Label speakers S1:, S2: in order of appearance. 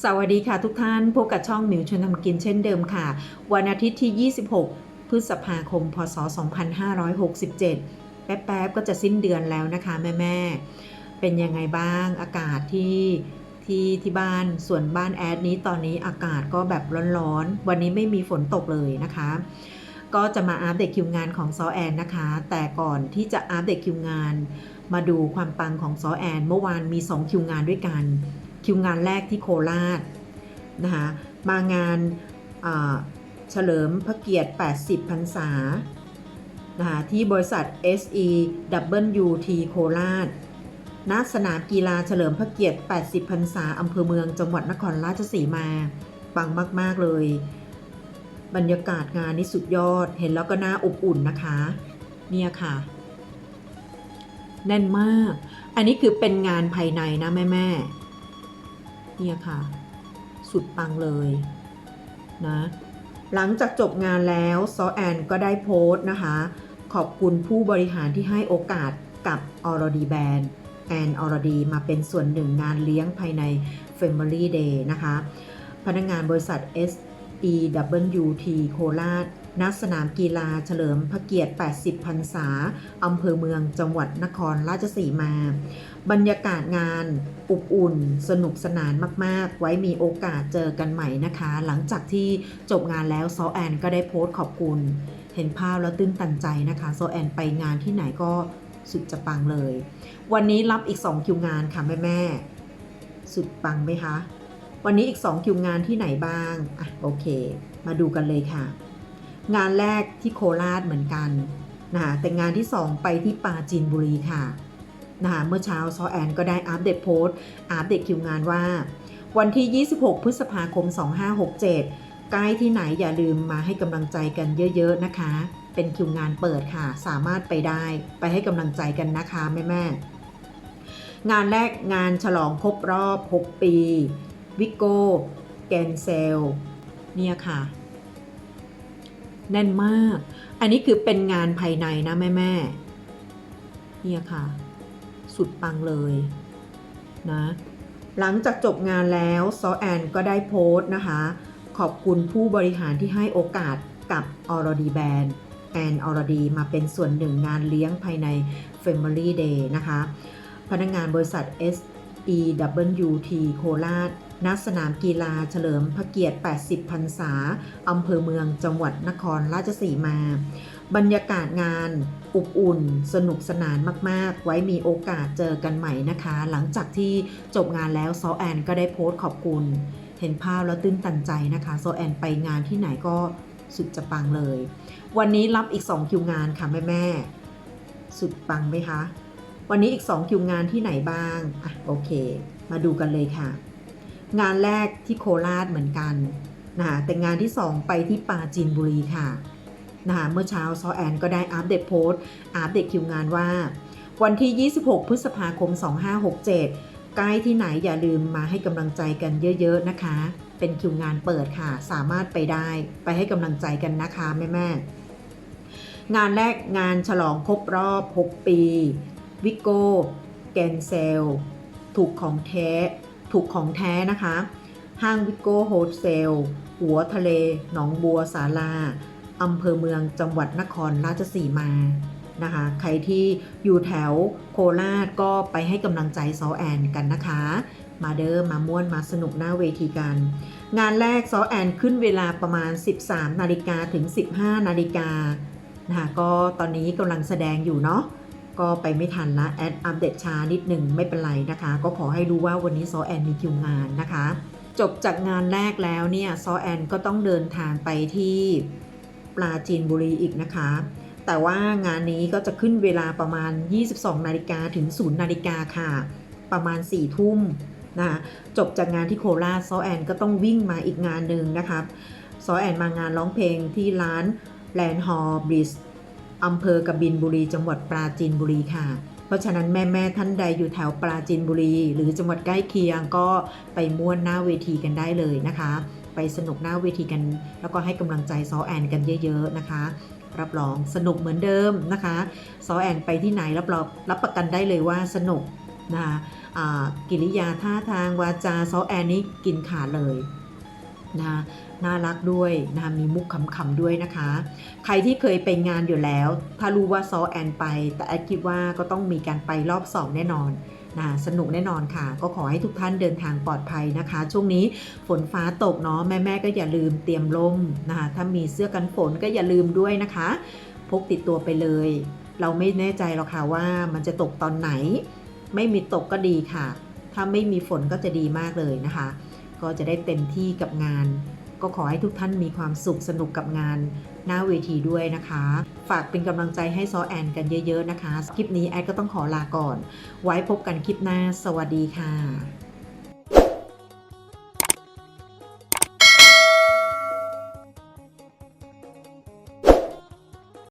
S1: สวัสดีค่ะทุกท่าน พบกับช่องหมิวชวนทำกินเช่นเดิมค่ะ วันอาทิตย์ที่ 26 พฤษภาคม พศ 2567 แป๊บๆ ก็จะสิ้นเดือนแล้วนะคะแม่ๆ เป็นยังไงบ้างอากาศที่ที่ที่บ้านส่วนบ้านแอดนี้ตอนนี้อากาศก็แบบร้อนๆ วันนี้ไม่มีฝนตกเลยนะคะ ก็จะมาอัปเดตคิวงานของซอแอนนะคะ แต่ก่อนที่จะอัปเดตคิวงาน มาดูความปังของซอแอน เมื่อวานมี 2 คิวงานด้วยกัน คิวงานแรกที่โคราชนะคะมางานเฉลิมพระเกียรติ 80 พรรษานะคะที่บริษัท SEWT โคราชณสนามกีฬาเฉลิมพระเกียรติ 80 พรรษาอำเภอเมืองจังหวัดนครราชสีมา ปังมาก ๆ เลย บรรยากาศงานนี่สุดยอด เห็นแล้วก็น่าอบอุ่นนะคะ เนี่ยค่ะ แน่นมาก อันนี้คือเป็นงานภายในนะแม่แม่ เนี่ยค่ะ สุดปังเลยนะหลังจากจบงานแล้วซอแอนก็ได้โพสต์นะคะ ขอบคุณผู้บริหารที่ให้โอกาสกับออรดีแบนแอนออรดีมาเป็นส่วนหนึ่งงานเลี้ยงภายใน Family Day นะคะ พนักงานบริษัท SEWT โคราช ณสนามกีฬาเฉลิมพระเกียรติ 80 พรรษา อำเภอเมืองจังหวัดนครราชสีมา บรรยากาศงานอบอุ่น สนุกสนานมาก ๆ ไว้มีโอกาสเจอกันใหม่นะคะ หลังจากที่จบงานแล้วซอแอนก็ได้โพสต์ขอบคุณ เห็นภาพแล้วตื้นตันใจนะคะโซแอนไปงานที่ไหนก็สุดจะปังเลย วันนี้รับอีก 2 คิวงานค่ะแม่แม่สุดปังไหมคะ วันนี้อีก 2 คิวงานที่ไหนบ้าง อะโอเค มาดูกันเลยค่ะ งานแรกที่โคราชเหมือนกันนะคะแต่งานที่ 2 ไปที่ปาจีนบุรีค่ะนะคะเมื่อเช้าซอแอนก็ได้อัปเดตโพสต์อัปเดตคิวงานว่า วันที่ 26 พฤษภาคม 2567 ใกล้ที่ไหนอย่าลืมมาให้กำลังใจกันเยอะๆนะคะ เป็นคิวงานเปิดค่ะ สามารถไปได้ไปให้กำลังใจกันนะคะแม่ๆงานแรกงานฉลองครบรอบ 6 ปี วิโก้แกนเซลเนี่ยค่ะ แน่นมาก อันนี้คือเป็นงานภายในนะแม่ๆเนี่ยค่ะ สุดปังเลยนะหลังจากจบงานแล้วซอแอนก็ได้โพสต์นะคะ ขอบคุณผู้บริหารที่ให้โอกาสกับออรดีแบรนด์แอนออรดีมาเป็นส่วนหนึ่งงานเลี้ยงภายใน Family Day นะคะ พนักงานบริษัท SEWT โคราช ณสนามกีฬาเฉลิมพระเกียรติ 80 พรรษา อำเภอเมืองจังหวัดนครราชสีมา บรรยากาศงานอบอุ่น สนุกสนานมากๆ ไว้มีโอกาสเจอกันใหม่นะคะ หลังจากที่จบงานแล้วซอแอนก็ได้โพสต์ขอบคุณ เห็นภาพแล้วตื้นตันใจนะคะโซแอนไปงานที่ไหนก็สุดจะปังเลย วันนี้รับอีก 2 คิวงานค่ะแม่แม่สุดปังไหมคะ วันนี้อีก 2 คิวงานที่ไหนบ้างอะโอเค มาดูกันเลยค่ะ งานแรกที่โคราชเหมือนกันนะคะแต่งานที่ 2 ไปที่ปราจีนบุรีค่ะนะคะเมื่อเช้าซอแอนก็ได้อัปเดตโพสต์อัปเดตคิวงานว่า วันที่ 26 พฤษภาคม 2567 ใกล้ที่ไหนอย่าลืมมาให้กำลังใจกันเยอะ ๆ นะคะ เป็นคิวงานเปิดค่ะ สามารถไปได้ไปให้กำลังใจกันนะคะแม่ๆงานแรกงานฉลองครบรอบ 6 ปี วิโก้ แกนเซล ถูกของแท้ ถูกของแท้นะคะ ห้างวิโก้โฮเซล หัวทะเล หนองบัวสาลาอำเภอเมืองจังหวัดนครราชสีมานะคะ ใครที่อยู่แถวโคราชก็ไปให้กำลังใจซอแอนกันนะคะ มาเดิมมาม่วนมาสนุกหน้าเวทีกัน งานแรกซอแอนขึ้นเวลาประมาณ 13 นาฬิกาถึง 15 นาฬิกานะคะก็ตอนนี้กำลังแสดงอยู่เนาะ ก็ไปไม่ทันละแอดอัปเดตช้านิดหนึ่งไม่เป็นไรนะคะ ก็ขอให้รู้ว่าวันนี้ซอแอนมีคิวงานนะคะ จบจากงานแรกแล้วเนี่ยซอแอนก็ต้องเดินทางไปที่ปราจีนบุรีอีกนะคะ แต่ว่างานนี้ก็จะขึ้นเวลาประมาณ 22 นาฬิกาถึง 0 นาฬิกาค่ะ ประมาณ 4 ทุ่มนะจบจากงานที่โคราชซอแอนก็ต้องวิ่งมาอีกงานหนึ่งนะคะซอแอนมางานร้องเพลงที่ร้านแลนด์ฮอลบริส อำเภอกบินบุรีจังหวัดปราจีนบุรีค่ะ เพราะฉะนั้นแม่ๆท่านใดอยู่แถวปราจีนบุรี หรือจังหวัดใกล้เคียงก็ไปม่วนหน้าเวทีกันได้เลยนะคะ ไปสนุกหน้าเวทีกัน แล้วก็ให้กำลังใจซอแอนกันเยอะๆนะคะรับรองสนุกเหมือนเดิมนะคะซอแอนไปที่ไหนรับรองรับประกันได้เลยว่าสนุกนะคะกิริยาท่าทางวาจาซอแอนนี่กินขาดเลย นะน่ารักด้วยนะคะมีมุกขำๆด้วยนะคะ ใครที่เคยไปงานอยู่แล้ว ถ้ารู้ว่าซอแอนไป แต่อคิดว่าก็ต้องมีการไปรอบสองแน่นอนนะสนุกแน่นอนค่ะ ก็ขอให้ทุกท่านเดินทางปลอดภัยนะคะ ช่วงนี้ฝนฟ้าตกเนาะแม่ๆก็อย่าลืมเตรียมร่มนะคะถ้ามีเสื้อกันฝนก็อย่าลืมด้วยนะคะ พกติดตัวไปเลย เราไม่แน่ใจหรอกค่ะว่ามันจะตกตอนไหน ไม่มีตกก็ดีค่ะ ถ้าไม่มีฝนก็จะดีมากเลยนะคะ ก็จะได้เต็มที่กับงาน ก็ขอให้ทุกท่านมีความสุขสนุกกับงานหน้าเวทีด้วยนะคะ ฝากเป็นกำลังใจให้ซอแอนกันเยอะๆนะคะ คลิปนี้แอดก็ต้องขอลาก่อน ไว้พบกันคลิปหน้า สวัสดีค่ะ